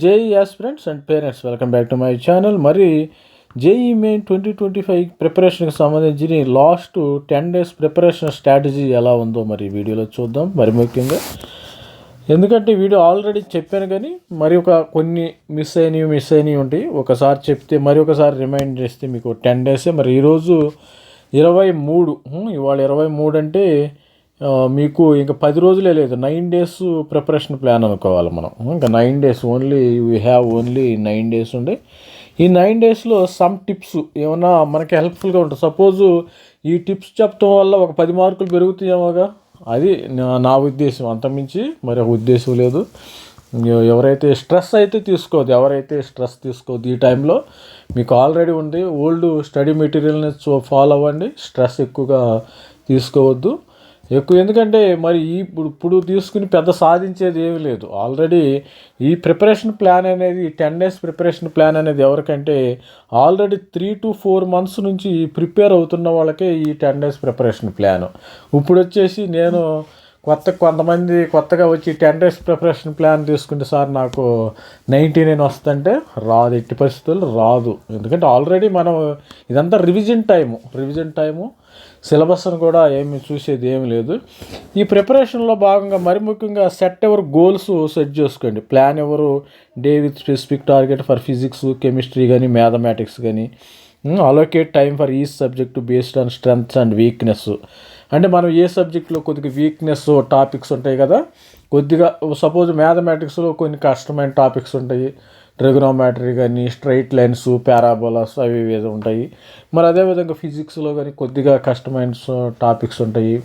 JEE friends and parents welcome back to my channel. మరి JEE main twenty twenty five ప్రిపరేషన్కి సంబంధించి last ten days preparation strategy ఎలా ఉందో మరి వీడియోలో చూద్దాం. మరి ముఖ్యంగా ఎందుకంటే వీడియో ఆల్రెడీ చెప్పాను కానీ మరి ఒక కొన్ని మిస్ అయినవి మిస్ అయినవి ఉంటాయి. ఒకసారి చెప్తే మరి ఒకసారి రిమైండ్ చేస్తే మీకు టెన్ డేసే. మరి ఈరోజు ఇరవై మూడు ఇవాళ ఇరవై మూడు అంటే మీకు ఇంకా పది రోజులే లేదు. నైన్ డేస్ ప్రిపరేషన్ ప్లాన్ అనుకోవాలి మనం. ఇంకా nine days only we have only nine days ఉండే. ఈ నైన్ డేస్లో సమ్ టిప్స్ ఏమైనా మనకి హెల్ప్ఫుల్గా ఉంటుంది సపోజు ఈ టిప్స్ చెప్పడం వల్ల ఒక పది మార్కులు పెరుగుతాయేమోగా? అది నా- నా ఉద్దేశం. అంతమించి మరి ఒక ఉద్దేశం లేదు. ఎవరైతే స్ట్రెస్ అయితే తీసుకోవద్దు ఎవరైతే స్ట్రెస్ తీసుకోవద్దు ఈ టైంలో మీకు ఆల్రెడీ ఉంది. ఓల్డ్ స్టడీ మెటీరియల్ని ఫాలో అవ్వండి. స్ట్రెస్ ఎక్కువగా తీసుకోవద్దు. ఎక్కువ. ఎందుకంటే మరి ఇప్పుడు ఇప్పుడు తీసుకుని పెద్ద సాధించేది ఏమీ లేదు. ఆల్రెడీ ఈ ప్రిపరేషన్ ప్లాన్ అనేది టెన్ డేస్ ప్రిపరేషన్ ప్లాన్ అనేది ఎవరికంటే already three to four months నుంచి ప్రిపేర్ అవుతున్న వాళ్ళకే ఈ టెన్ డేస్ ప్రిపరేషన్ ప్లాన్ ఇప్పుడు వచ్చేసి నేను కొత్త కొంతమంది కొత్తగా వచ్చి టెన్ డేస్ ప్రిపరేషన్ ప్లాన్ తీసుకుంటే సార్ నాకు నైంటీ నైన్ వస్తుందంటే రాదు. ఎట్టి పరిస్థితుల్లో రాదు. ఎందుకంటే ఆల్రెడీ మనం ఇదంతా రివిజన్ టైము రివిజన్ టైము సిలబస్ని కూడా ఏమి చూసేది ఏమి లేదు. ఈ ప్రిపరేషన్లో భాగంగా మరి ముఖ్యంగా సెట్ ఎవరు గోల్స్ సెట్ చేసుకోండి. ప్లాన్ ఎవరు day with specific target for physics chemistry కానీ మ్యాథమెటిక్స్ కానీ అలోకేట్ టైం ఫర్ ఈ subject based on strengths and weakness అంటే మనం ఏ సబ్జెక్ట్లో కొద్దిగా వీక్నెస్ టాపిక్స్ ఉంటాయి కదా కొద్దిగా సపోజ్ మ్యాథమెటిక్స్లో కొన్ని కష్టమైన టాపిక్స్ ఉంటాయి. ట్రిగనోమెట్రీ కానీ స్ట్రైట్ లైన్స్ పారాబోలాస్ అవి ఇవి ఏదో ఉంటాయి. మరి అదేవిధంగా ఫిజిక్స్లో కానీ కొద్దిగా కష్టమైన టాపిక్స్ ఉంటాయి.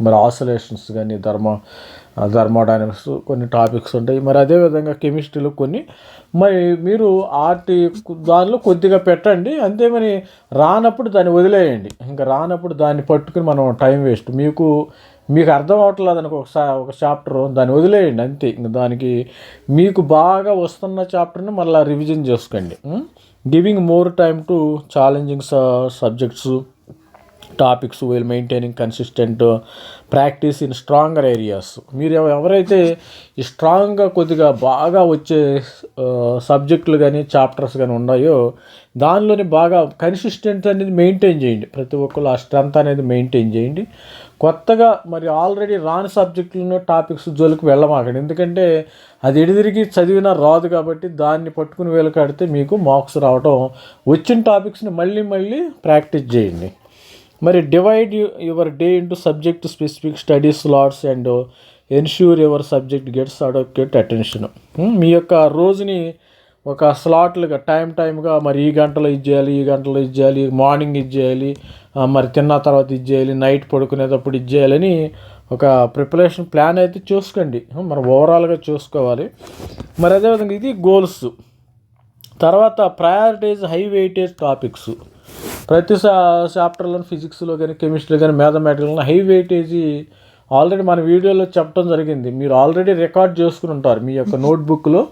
మరి ఆసోలేషన్స్ కానీ ధర్మ ధర్మోడైనమిక్స్ కొన్ని టాపిక్స్ ఉంటాయి. మరి అదేవిధంగా కెమిస్ట్రీలో కొన్ని. మరి మీరు ఆర్టి దానిలో కొద్దిగా పెట్టండి. అంతే మరి రానప్పుడు దాన్ని వదిలేయండి. ఇంకా రానప్పుడు దాన్ని పట్టుకుని మనం టైం వేస్ట్. మీకు మీకు అర్థం అవట్లేదు అనుకో ఒక సా- ఒక చాప్టర్ దాన్ని వదిలేయండి అంతే. ఇంక దానికి మీకు బాగా వస్తున్న చాప్టర్ని మళ్ళీ రివిజన్ చేసుకోండి. Giving more time to challenging subjects topics will maintaining consistent practice in stronger areas మీరు ఎవరైతే ఈ స్ట్రాంగ్గా కొద్దిగా బాగా వచ్చే సబ్జెక్టులు కానీ చాప్టర్స్ కానీ ఉన్నాయో దానిలోని బాగా కన్సిస్టెంట్ అనేది మెయింటైన్ చేయండి. ప్రతి ఒక్కరు ఆ స్ట్రెంత్ అనేది మెయింటైన్ చేయండి. కొత్తగా మరి ఆల్రెడీ రాని సబ్జెక్టులను టాపిక్స్ జోలికి వెళ్ళమాకండి. ఎందుకంటే అది ఎడిదిరిగి చదివినా రాదు కాబట్టి దాన్ని పట్టుకుని వేలుకాడితే మీకు మార్క్స్ రావడం వచ్చిన టాపిక్స్ని మళ్ళీ మళ్ళీ ప్రాక్టీస్ చేయండి. మరి divide your day into subject specific study slots and ensure your subject gets adequate attention. మీ యొక్క రోజుని ఒక స్లాట్లుగా టైం టైంగా మరి ఈ గంటలో ఇది చేయాలి ఈ గంటలో ఇది చేయాలి మార్నింగ్ ఇది చేయాలి మరి తిన్న తర్వాత ఇది చేయాలి నైట్ పడుకునేటప్పుడు ఇది చేయాలని ఒక ప్రిపరేషన్ ప్లాన్ అయితే చూసుకోండి. మరి ఓవరాల్గా చూసుకోవాలి. మరి అదేవిధంగా ఇది గోల్స్. తర్వాత ప్రయారిటైజ్ హై వెయిటేజ్ టాపిక్స్. ప్రతి చాప్టర్లో ఫిజిక్స్లో కానీ కెమిస్ట్రీలో కానీ మ్యాథమెటిక్స్లో హై వెయిటేజీ ఆల్రెడీ మన వీడియోలో చెప్పడం జరిగింది. మీరు ఆల్రెడీ రికార్డ్ చేసుకుని ఉంటారు మీ యొక్క నోట్బుక్లో.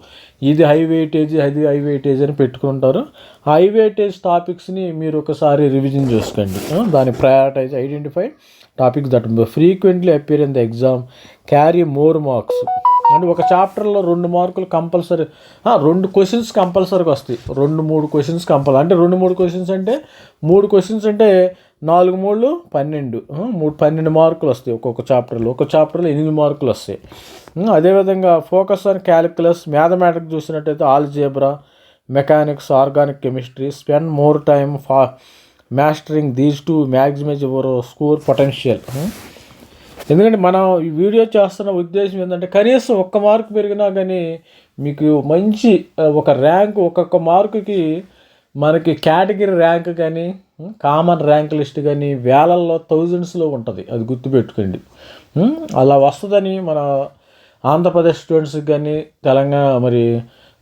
ఇది హై వెయిటేజ్ అది హై వెయిటేజ్ అని పెట్టుకుంటారు. హై వెయిటేజ్ టాపిక్స్ని మీరు ఒకసారి రివిజన్ చేసుకోండి. దాని prioritise identify topics that frequently appear in the exam carry more marks అంటే ఒక చాప్టర్లో రెండు మార్కులు కంపల్సరీ రెండు క్వశ్చన్స్ కంపల్సరీగా వస్తాయి. రెండు మూడు క్వశ్చన్స్ కంపల్ అంటే రెండు మూడు క్వశ్చన్స్ అంటే మూడు క్వశ్చన్స్ అంటే నాలుగు మూడు పన్నెండు. మూడు పన్నెండు మార్కులు వస్తాయి ఒక్కొక్క చాప్టర్లో ఒక్కొక్క చాప్టర్లో ఎనిమిది మార్కులు వస్తాయి. అదేవిధంగా ఫోకస్ ఆన్ క్యాలిక్యులస్ మ్యాథమెటిక్స్ చూసినట్టయితే algebra mechanics organic chemistry spend more time for mastering these to maximise your score potential ఎందుకంటే మనం ఈ వీడియో చేస్తున్న ఉద్దేశం ఏంటంటే కనీసం ఒక్క మార్కు పెరిగినా కానీ మీకు మంచి ఒక ర్యాంక్ ఒక్కొక్క మార్కుకి మనకి కేటగిరీ ర్యాంక్ కానీ కామన్ ర్యాంక్ లిస్ట్ కానీ వేలల్లో థౌజండ్స్లో ఉంటుంది. అది గుర్తుపెట్టుకోండి. అలా వస్తుందని మన ఆంధ్రప్రదేశ్ స్టూడెంట్స్కి కానీ తెలంగాణ మరి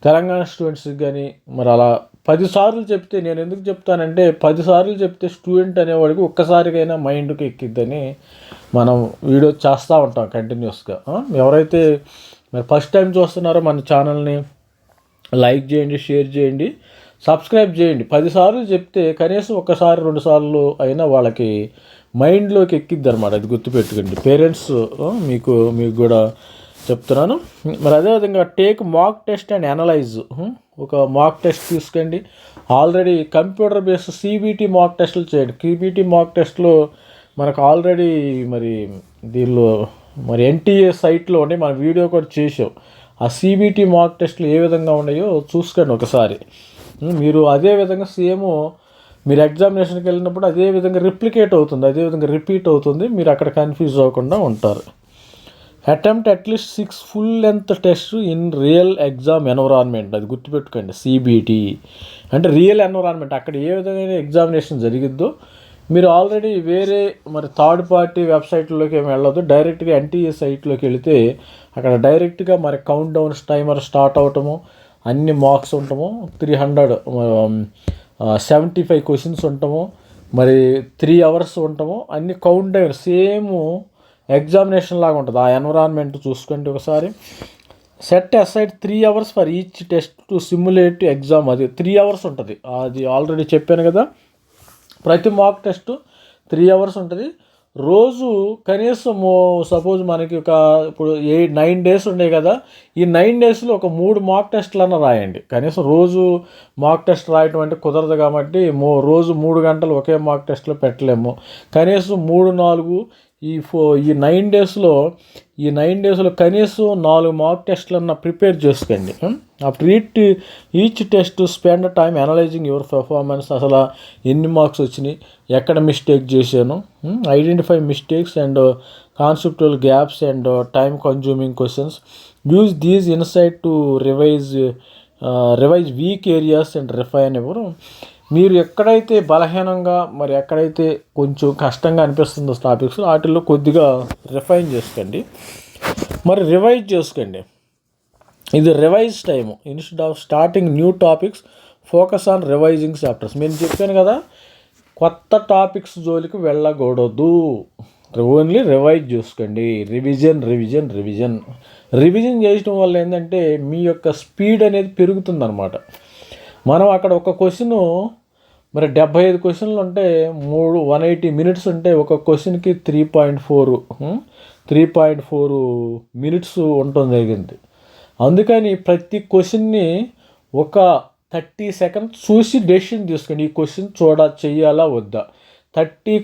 తెలంగాణ స్టూడెంట్స్కి కానీ మరి అలా పదిసార్లు చెప్తే నేను ఎందుకు చెప్తానంటే పదిసార్లు చెప్తే స్టూడెంట్ అనేవాడికి ఒక్కసారికైనా మైండ్కి ఎక్కిద్దని మనం వీడియో చేస్తూ ఉంటాం కంటిన్యూస్గా ఎవరైతే మరి ఫస్ట్ టైం చూస్తున్నారో మన ఛానల్ని లైక్ చేయండి షేర్ చేయండి. సబ్స్క్రైబ్ చేయండి. పదిసార్లు చెప్తే కనీసం ఒకసారి రెండు సార్లు అయినా వాళ్ళకి మైండ్లోకి ఎక్కిద్ది అనమాట అది గుర్తుపెట్టుకోండి. పేరెంట్స్ మీకు మీకు కూడా చెప్తున్నాను. మరి అదేవిధంగా take mock test and analyse ఒక మాక్ టెస్ట్ తీసుకోండి. Already computer based CBT mock టెస్ట్లు చేయండి. సిబిటి మాక్ టెస్ట్లో మనకు ఆల్రెడీ మరి దీనిలో మరి ఎన్టీఏ సైట్లో ఉండి మన వీడియో కూడా చేసాం ఆ సీబీటీ మాక్ టెస్ట్లు ఏ విధంగా ఉన్నాయో చూసుకోండి ఒకసారి. మీరు అదే విధంగా సేమ్ మీరు ఎగ్జామినేషన్కి వెళ్ళినప్పుడు అదే విధంగా రిప్లికేట్ అవుతుంది అదే విధంగా రిపీట్ అవుతుంది మీరు అక్కడ కన్ఫ్యూజ్ అవ్వకుండా ఉంటారు. Attempt at least six full length test in real exam environment అది గుర్తుపెట్టుకోండి సిబిటి అంటే రియల్ ఎన్వరాన్మెంట్ అక్కడ ఏ విధమైన ఎగ్జామినేషన్ జరిగిద్దో మీరు ఆల్రెడీ వేరే మరి థర్డ్ పార్టీ వెబ్సైట్లోకి ఏమి వెళ్ళదు డైరెక్ట్గా ఎన్టీఏ సైట్లోకి వెళితే అక్కడ డైరెక్ట్గా మరి కౌంట్ డౌన్ టైమర్ స్టార్ట్ అవటము అన్ని మార్క్స్ ఉంటాము three hundred seventy five questions ఉంటాము మరి త్రీ అవర్స్ ఉంటాము అన్ని కౌంట్ డౌన్ సేమ్ ఎగ్జామినేషన్ లాగా ఉంటుంది. ఆ ఎన్విరాన్మెంట్ చూసుకోండి ఒకసారి. Set aside three hours for each test to simulate exam అది త్రీ అవర్స్ ఉంటుంది. అది ఆల్రెడీ చెప్పాను కదా. ప్రతి మాక్ టెస్ట్ త్రీ అవర్స్ ఉంటుంది. రోజు కనీసం సపోజ్ మనకి ఒక ఇప్పుడు ఎయిట్ నైన్ డేస్ ఉన్నాయి కదా ఈ నైన్ డేస్లో ఒక మూడు మాక్ టెస్ట్లన్నా రాయండి. కనీసం రోజు మాక్ టెస్ట్ రాయటం అంటే కుదరదు కాబట్టి మో రోజు మూడు గంటలు ఒకే మాక్ టెస్ట్లో పెట్టలేము. కనీసం మూడు నాలుగు ఈ ఫో ఈ నైన్ డేస్లో ఈ నైన్ డేస్లో కనీసం నాలుగు మాక్ టెస్ట్లన్నా ప్రిపేర్ చేసుకోండి. అప్పుడు at each test spend time analysing your performance. అసలు ఎన్ని మార్క్స్ వచ్చినాయి? ఎక్కడ మిస్టేక్ చేశాను? Identify mistakes and conceptual gaps and time consuming questions use these insight to revise revise weak areas and refine ఎవరు? మీరు ఎక్కడైతే బలహీనంగా మరి ఎక్కడైతే కొంచెం కష్టంగా అనిపిస్తుందో టాపిక్స్ వాటిల్లో కొద్దిగా రిఫైన్ చేసుకోండి. మరి రివైజ్ చేసుకోండి. ఇది revise time instead of starting new topics focus on revising chapters నేను చెప్పాను కదా కొత్త టాపిక్స్ జోలికి వెళ్ళకూడదు. ఓన్లీ రివైజ్ చేసుకోండి. రివిజన్ రివిజన్ రివిజన్ రివిజన్ చేయడం వల్ల ఏంటంటే మీ యొక్క స్పీడ్ అనేది పెరుగుతుందన్నమాట. మనం అక్కడ ఒక క్వశ్చన్ మరి డెబ్బై ఐదు క్వశ్చన్లు ఉంటే మూడు వన్ ఎయిటీ మినిట్స్ ఉంటే ఒక క్వశ్చన్కి three point four three point four minutes ఉండటం జరిగింది. అందుకని ప్రతి క్వశ్చన్ని ఒక థర్టీ సెకండ్స్ చూసి డెసిషన్ తీసుకోండి. ఈ క్వశ్చన్ చూడ చెయ్యాలా వద్దా? థర్టీ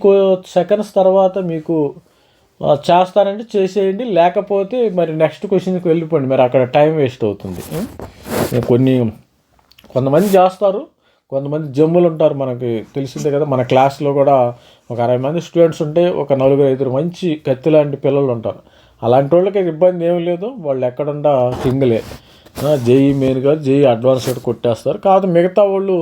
సెకండ్స్ తర్వాత మీకు చేస్తానంటే చేస్తారంటే చేసేయండి. లేకపోతే మరి నెక్స్ట్ క్వశ్చన్కి వెళ్ళిపోండి. మరి అక్కడ టైం వేస్ట్ అవుతుంది. కొన్ని కొంతమంది చేస్తారు. కొంతమంది జమ్ములు ఉంటారు మనకి తెలిసిందే కదా. మన క్లాస్లో కూడా ఒక అరవై మంది స్టూడెంట్స్ ఉంటే ఒక నలుగురు ఐదుగురు మంచి కత్తి లాంటి పిల్లలు ఉంటారు. అలాంటి వాళ్ళకి ఇబ్బంది ఏం లేదు. వాళ్ళు ఎక్కడుండా సింగిలే. జేఈ మెయిన్ కాదు జేఈ అడ్వాన్స్ కొట్టేస్తారు. కాదు మిగతా వాళ్ళు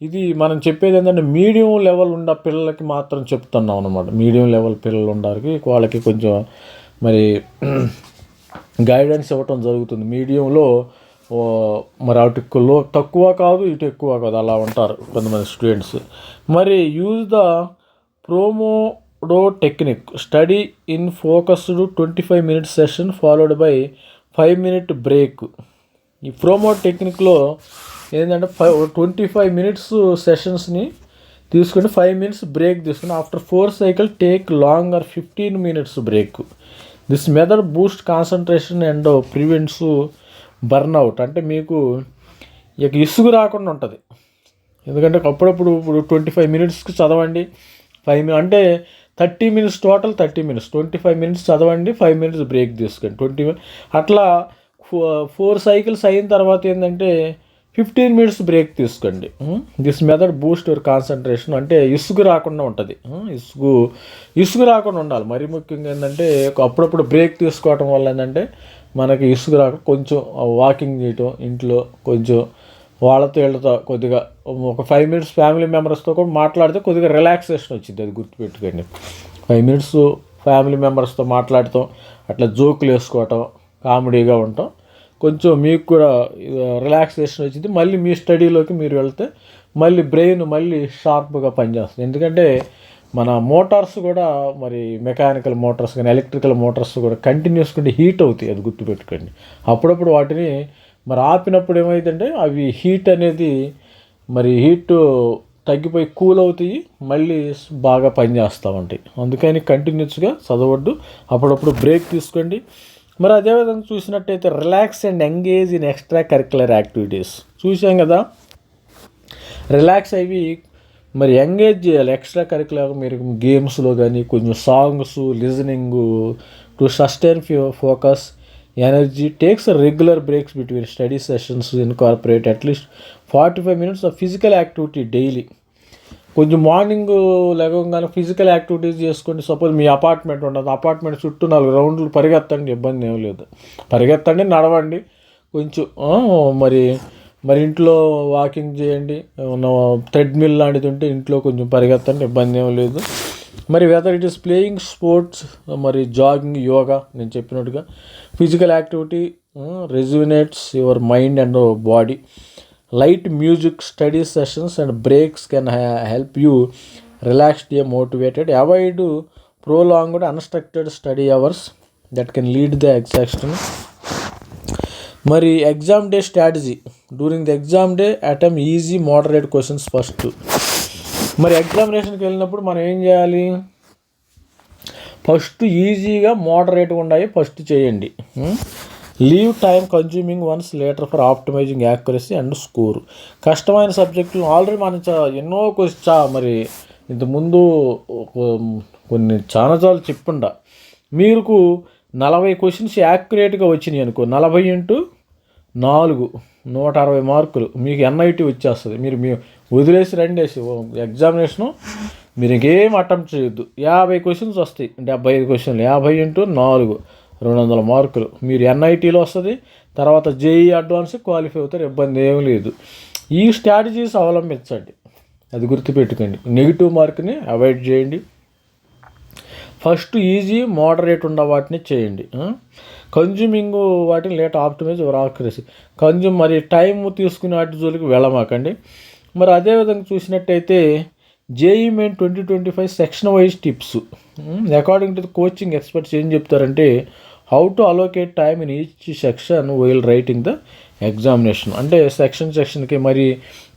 ఇది మనం చెప్పేది ఏంటంటే మీడియం లెవెల్ ఉన్న పిల్లలకి మాత్రం చెప్తున్నాం అనమాట మీడియం లెవెల్ పిల్లలు ఉండడానికి వాళ్ళకి కొంచెం మరి గైడెన్స్ ఇవ్వటం జరుగుతుంది. మీడియంలో మరి అటు తక్కువ కాదు ఇటు ఎక్కువ కాదు అలా ఉంటారు కొంతమంది స్టూడెంట్స్ మరి use the pomodoro technique study in focused twenty five minutes session followed by five minute break ఈ ప్రోమో టెక్నిక్లో ఏంటంటే ఫైవ్ ట్వంటీ ఫైవ్ మినిట్స్ సెషన్స్ని తీసుకుని ఫైవ్ మినిట్స్ బ్రేక్ తీసుకుని after four cycle take longer fifteen minutes break this method boost concentration and prevents burnout అంటే మీకు ఇక ఇసుగు రాకుండా ఉంటుంది. ఎందుకంటే అప్పుడప్పుడు ఇప్పుడు ట్వంటీ ఫైవ్ మినిట్స్కి చదవండి ఫైవ్ అంటే thirty minutes total thirty minutes twenty five minutes చదవండి ఫైవ్ మినిట్స్ బ్రేక్ తీసుకోండి. ట్వంటీ అట్లా ఫోర్ సైకిల్స్ అయిన తర్వాత ఏంటంటే ఫిఫ్టీన్ మినిట్స్ బ్రేక్ తీసుకోండి. This method boost your concentration అంటే ఇసుగు రాకుండా ఉంటుంది. ఇసుగు ఇసుగు రాకుండా ఉండాలి. మరి ముఖ్యంగా ఏంటంటే అప్పుడప్పుడు బ్రేక్ తీసుకోవటం వల్ల ఏంటంటే మనకి ఇసుక రాక కొంచెం వాకింగ్ చేయటం ఇంట్లో కొంచెం వాళ్ళతో వీళ్ళతో కొద్దిగా ఒక ఫైవ్ మినిట్స్ ఫ్యామిలీ మెంబర్స్తో కూడా మాట్లాడితే కొద్దిగా రిలాక్సేషన్ వచ్చింది అది గుర్తుపెట్టుకోండి. ఫైవ్ మినిట్స్ ఫ్యామిలీ మెంబర్స్తో మాట్లాడటం అట్లా జోకులు వేసుకోవటం కామెడీగా ఉండటం కొంచెం మీకు కూడా రిలాక్సేషన్ వచ్చింది. మళ్ళీ మీ స్టడీలోకి మీరు వెళ్తే మళ్ళీ బ్రెయిన్ మళ్ళీ షార్ప్గా పనిచేస్తుంది. ఎందుకంటే మన మోటార్స్ కూడా మరి మెకానికల్ మోటార్స్ కానీ ఎలక్ట్రికల్ మోటార్స్ కూడా కంటిన్యూస్గా హీట్ అవుతాయి అది గుర్తుపెట్టుకోండి. అప్పుడప్పుడు వాటిని మరి ఆపినప్పుడు ఏమైందంటే అవి హీట్ అనేది మరి హీట్ తగ్గిపోయి కూల్ అవుతాయి మళ్ళీ బాగా పనిచేస్తూ ఉంటాయి. అందుకని కంటిన్యూస్గా చదవద్దు. అప్పుడప్పుడు బ్రేక్ తీసుకోండి. మరి అదేవిధంగా చూసినట్టయితే relax and engage in extracurricular activities. చూసాం కదా? రిలాక్స్ అవి మరి ఎంగేజ్ చేయాలి ఎక్స్ట్రా కరికులర్ మీరు గేమ్స్లో కానీ కొంచెం songs listening to sustain focus energy takes regular breaks between study sessions incorporate at least forty five minutes of physical activity daily. కొంచెం మార్నింగ్ లేవగానే ఫిజికల్ యాక్టివిటీస్ చేసుకోండి సపోజ్ మీ అపార్ట్మెంట్ ఉండదు అపార్ట్మెంట్ చుట్టూ నాలుగు రౌండ్లు పరిగెత్తండి ఇబ్బంది ఏం లేదు. పరిగెత్తండి నడవండి కొంచెం మరి మరి ఇంట్లో వాకింగ్ చేయండి. థ్రెడ్మిల్ లాంటిది ఉంటే ఇంట్లో కొంచెం పరిగెత్తండి ఇబ్బంది ఏం లేదు. మరి weather it is playing sports మరి జాగింగ్ యోగా నేను చెప్పినట్టుగా physical activity rejuvenates your mind and body light music study sessions and breaks can help you relaxed a motivated avoid prolonged unstructured study hours that can lead the exhaustion మరి exam day strategy during the exam day attempt easy moderate questions first మరి ఎగ్జామినేషన్కి వెళ్ళినప్పుడు మనం ఏం చేయాలి? First ఈజీగా మోడరేట్గా ఉన్నాయి first చేయండి. Leave time consuming ones later for optimising accuracy and score కష్టమైన సబ్జెక్టులు ఆల్రెడీ మనం చా- ఎన్నో క్వశ్చన్ చా మరి ఇంతకుముందు కొన్ని చాలా చాలా చెప్పుండా. మీకు నలభై క్వశ్చన్స్ యాక్యురేట్గా వచ్చినాయి అనుకో నలభై ఇంటూ నాలుగు నూట అరవై మార్కులు మీకు ఎన్ఐటి వచ్చేస్తుంది. మీరు మీ వదిలేసి రండి ఎగ్జామినేషను మీరు ఇంకేం అటెంప్ట్ చేయొద్దు. యాభై క్వశ్చన్స్ వస్తాయి. డెబ్బై ఐదు క్వశ్చన్లు యాభై ఇంటూ నాలుగు రెండు వందల మార్కులు. మీరు ఎన్ఐటీలో వస్తుంది. తర్వాత జేఈ అడ్వాన్స్ క్వాలిఫై అవుతారు. ఇబ్బంది ఏం లేదు. ఈ స్ట్రాటజీస్ అవలంబించండి. అది గుర్తుపెట్టుకోండి. నెగిటివ్ మార్క్ని అవాయిడ్ చేయండి. ఫస్ట్ ఈజీ మోడరేట్ ఉన్న వాటిని చేయండి. కన్జ్యూమింగ్ వాటిని late optimise over accuracy. Consume మరి టైం తీసుకునే వాటి జోలికి వెళ్ళమాకండి. మరి అదేవిధంగా చూసినట్టయితే JEE main twenty twenty five section wise tips. According to the coaching experts ఏం చెప్తారంటే how to allocate time in each section while writing the examination అంటే సెక్షన్ సెక్షన్కి మరి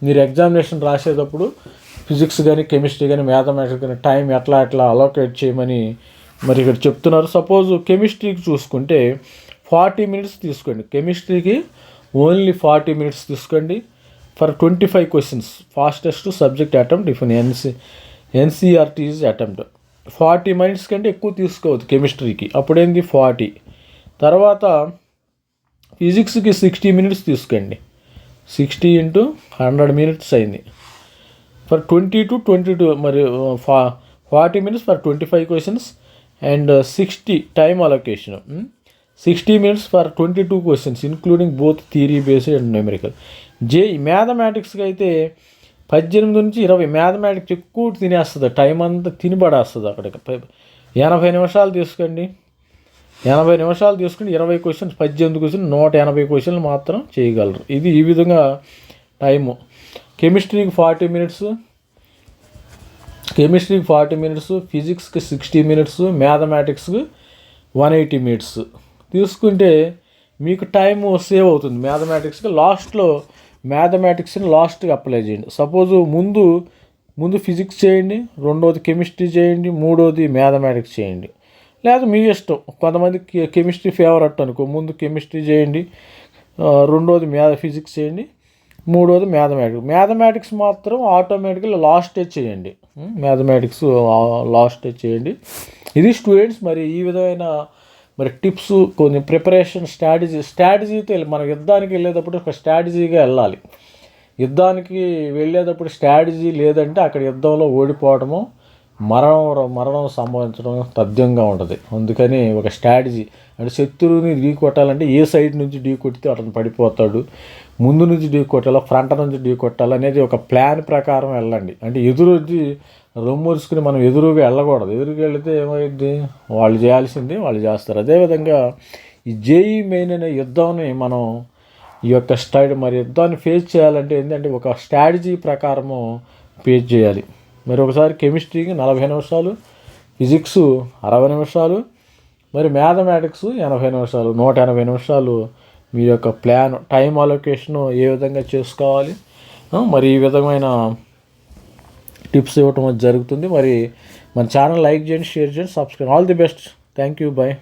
మీరు ఎగ్జామినేషన్ రాసేటప్పుడు ఫిజిక్స్ కానీ కెమిస్ట్రీ కానీ మ్యాథమెటిక్స్ కానీ టైం ఎట్లా ఎట్లా అలోకేట్ చేయమని మరి ఇక్కడ చెప్తున్నారు. సపోజ్ కెమిస్ట్రీకి చూసుకుంటే ఫార్టీ మినిట్స్ తీసుకోండి. కెమిస్ట్రీకి ఓన్లీ ఫార్టీ మినిట్స్ తీసుకోండి. For twenty five questions fastest subject attempt if NC NCERTs attempt forty minutes కంటే ఎక్కువ తీసుకోవద్దు కెమిస్ట్రీకి అప్పుడేంది ఫార్టీ తర్వాత ఫిజిక్స్కి సిక్స్టీ మినిట్స్ తీసుకోండి. సిక్స్టీ ఇంటూ హండ్రెడ్ మినిట్స్ అయింది. For twenty two twenty two మరి ఫా forty minutes for twenty five questions and sixty time allocation sixty minutes for twenty two questions including both theory based and numerical జే మ్యాథమెటిక్స్కి అయితే పద్దెనిమిది నుంచి ఇరవై mathematics ఎక్కువ తినేస్తుంది. టైం అంతా తినబడేస్తుంది అక్కడికి. ఎనభై నిమిషాలు తీసుకోండి. ఎనభై నిమిషాలు తీసుకుని ఇరవై క్వశ్చన్స్ పద్దెనిమిది క్వశ్చన్ నూట ఎనభై క్వశ్చన్లు మాత్రం చేయగలరు. ఇది ఈ విధంగా టైము కెమిస్ట్రీకి ఫార్టీ మినిట్స్ కెమిస్ట్రీకి ఫార్టీ మినిట్స్ ఫిజిక్స్కి సిక్స్టీ మినిట్స్ మ్యాథమెటిక్స్కి వన్ ఎయిటీ మినిట్స్. తీసుకుంటే మీకు టైం సేవ్ అవుతుంది. మ్యాథమెటిక్స్కి లాస్ట్లో మ్యాథమెటిక్స్ని లాస్ట్కి అప్లై చేయండి. సపోజ్ ముందు ముందు ఫిజిక్స్ చేయండి రెండోది కెమిస్ట్రీ చేయండి మూడోది మ్యాథమెటిక్స్ చేయండి. లేదా మీ ఇష్టం. కొంతమంది కెమిస్ట్రీ ఫేవరెట్ అనుకో. ముందు కెమిస్ట్రీ చేయండి రెండోది మ్యాథ ఫిజిక్స్ చేయండి మూడోది మ్యాథమెటిక్స్. మ్యాథమెటిక్స్ మాత్రం ఆటోమేటిక్గా లాస్ట్ చేయండి. మ్యాథమెటిక్స్ లాస్ట్ చేయండి. ఇది స్టూడెంట్స్ మరి ఈ విధమైన మరి టిప్స్ కొన్ని ప్రిపరేషన్ స్ట్రాటజీ స్ట్రాటజీతో మనం యుద్ధానికి వెళ్ళేటప్పుడు ఒక స్ట్రాటజీగా వెళ్ళాలి. యుద్ధానికి వెళ్ళేటప్పుడు స్ట్రాటజీ లేదంటే అక్కడ యుద్ధంలో ఓడిపోవడము మరణం మరణం సంభవించడం తథ్యంగా ఉంటుంది. అందుకని ఒక స్ట్రాటజీ. అంటే శత్రువుని ఢీ కొట్టాలంటే ఏ సైడ్ నుంచి ఢీ కొట్టితే అతను పడిపోతాడు ముందు నుంచి ఢీ కొట్టాలా ఫ్రంట్ నుంచి ఢీ కొట్టాలి అనేది ఒక ప్లాన్ ప్రకారం వెళ్ళండి. అంటే ఎదురు వచ్చి మనం ఎదురుగా వెళ్ళకూడదు. ఎదురుగా వెళితే ఏమైంది వాళ్ళు చేయాల్సింది వాళ్ళు చేస్తారు. అదేవిధంగా ఈ జేఈ మెయిన్ అనే యుద్ధాన్ని మనం ఈ యొక్క స్టైడ్ మరి యుద్ధాన్ని ఫేస్ చేయాలంటే ఏంటంటే ఒక స్ట్రాటజీ ప్రకారము ఫేస్ చేయాలి. మరి ఒకసారి కెమిస్ట్రీకి నలభై నిమిషాలు ఫిజిక్స్ అరవై నిమిషాలు మరి మ్యాథమెటిక్స్ ఎనభై నిమిషాలు నూట ఎనభై నిమిషాలు మీ యొక్క ప్లాన్ టైం అలొకేషన్ ఏ విధంగా చేసుకోవాలి మరి ఈ విధమైన టిప్స్ ఇవ్వటం జరుగుతుంది. మరి మన ఛానల్ లైక్ చేయండి షేర్ చేయండి subscribe all the best. Thank you. Bye